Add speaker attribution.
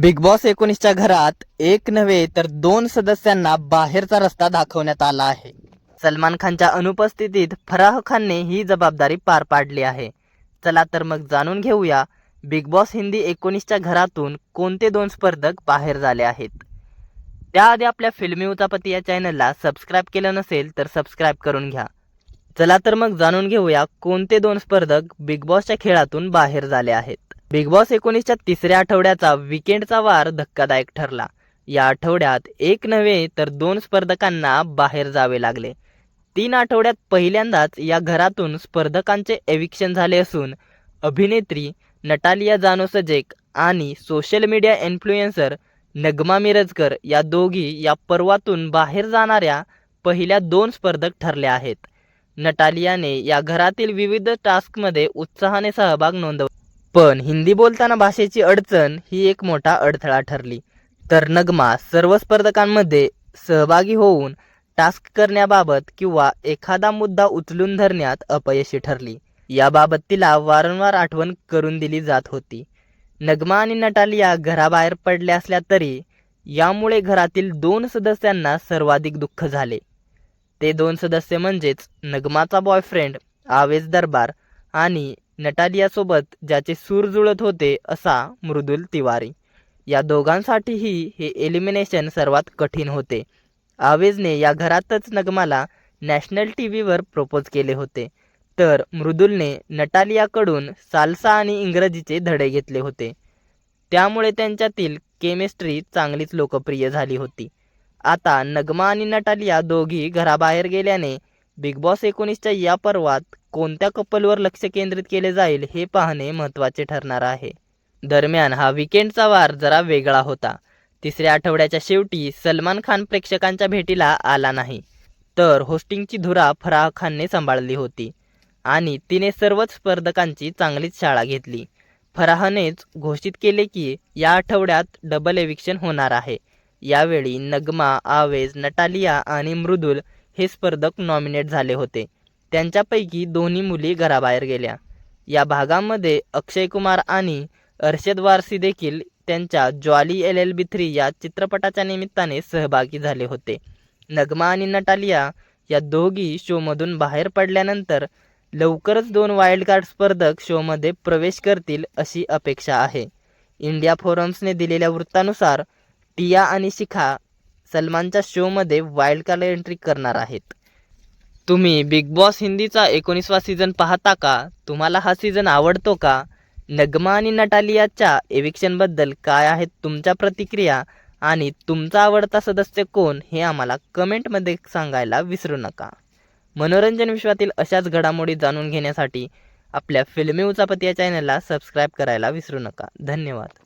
Speaker 1: Big boss एकोणीसच्या घरात एक नव्हे तर दोन सदस्यांना बाहेरचा रस्ता दाखवण्यात आला आहे. सलमान खानच्या अनुपस्थितीत फराह खानने ही जबाबदारी पार पाडली आहे. चला तर मग जाणून घेऊया बिग बॉस हिंदी एकोणीसच्या घरातून कोणते दोन स्पर्धक बाहेर झाले आहेत. त्याआधी आपल्या फिल्मी उचापती या चॅनलला सबस्क्राईब केलं नसेल तर सबस्क्राईब करून घ्या. चला तर मग जाणून घेऊया कोणते दोन स्पर्धक बिग बॉसच्या खेळातून बाहेर झाले आहेत. बिग बॉस एकोणीसच्या तिसऱ्या आठवड्याचा विकेंडचा वार धक्कादायक ठरला. या आठवड्यात एक नव्हे तर दोन स्पर्धकांना बाहेर जावे लागले. तीन आठवड्यात पहिल्यांदाच या घरातून स्पर्धकांचे एविक्शन झाले असून अभिनेत्री नटालिया जानो सजेक आणि social media influencer Nagma Mirajkar या दोघी या पर्वातून बाहेर जाणाऱ्या पहिल्या दोन स्पर्धक ठरल्या आहेत. नटालियाने या घरातील विविध टास्कमध्ये उत्साहाने सहभाग नोंदवला पण हिंदी बोलताना भाषेची अडचण ही एक मोठा अडथळा ठरली. तर नगमा सर्व स्पर्धकांमध्ये सहभागी होऊन टास्क करण्याबाबत किंवा एखादा मुद्दा उचलून धरण्यात अपयशी ठरली. याबाबत तिला वारंवार आठवण करून दिली जात होती. नगमा आणि नटालिया घराबाहेर पडल्या असल्या तरी यामुळे घरातील दोन सदस्यांना सर्वाधिक दुःख झाले. ते दोन सदस्य म्हणजेच नगमाचा बॉयफ्रेंड आवेज दरबार आणि नटालियासोबत ज्याचे सूर जुळत होते असा मृदुल तिवारी. या दोघांसाठीही हे एलिमिनेशन सर्वात कठीण होते. आवेजने या घरातच नगमाला नॅशनल टी व्हीवर प्रपोज केले होते. तर मृदुलने नटालियाकडून साल्सा आणि इंग्रजीचे धडे घेतले होते. त्यामुळे त्यांच्यातील केमिस्ट्री चांगलीच लोकप्रिय झाली होती. आता नगमा आणि नटालिया दोघी घराबाहेर गेल्याने बिग बॉस एकोणीसच्या या पर्वात कोणत्या कपलवर लक्ष केंद्रित केले जाईल हे पाहणे महत्त्वाचे ठरणार आहे. दरम्यान हा विकेंडचा वार जरा वेगळा होता. तिसऱ्या आठवड्याच्या शेवटी सलमान खान प्रेक्षकांच्या भेटीला आला नाही. तर होस्टिंगची धुरा फराह खानने सांभाळली होती. आणि तिने सर्वच स्पर्धकांची चांगलीच शाळा घेतली. फराहनेच घोषित केले की या आठवड्यात डबल एविक्शन होणार आहे. यावेळी नगमा आवेज नटालिया आणि मृदुल हे स्पर्धक नॉमिनेट झाले होते. त्यांच्यापैकी दोन्ही मुली घराबाहेर गेल्या. या भागामध्ये अक्षय कुमार आणि अर्षद वारसी देखील त्यांच्या Jolly L L B three या चित्रपटाच्या निमित्ताने सहभागी झाले होते. नगमा आणि नटालिया या दोघी शोमधून बाहेर पडल्यानंतर लवकरच दोन वाईल्ड कार्ड स्पर्धक शोमध्ये प्रवेश करतील अशी अपेक्षा आहे. इंडिया फोरम्सने दिलेल्या वृत्तानुसार टिया आणि शिखा सलमानच्या शोमध्ये वाईल्ड कार्ड एंट्री करणार आहेत. तुम्ही बिग बॉस हिंदीचा एकोणीसवा सीझन पाहता का? तुम्हाला हा सीझन आवडतो का? नगमा आणि नटालियाच्या एविक्शनबद्दल काय आहेत तुमच्या प्रतिक्रिया? आणि तुमचा आवडता सदस्य कोण हे आम्हाला कमेंटमध्ये सांगायला विसरू नका. मनोरंजन विश्वातील अशाच घडामोडी जाणून घेण्यासाठी आपल्या फिल्मी उचापती या चॅनलला सबस्क्राईब करायला विसरू नका. धन्यवाद.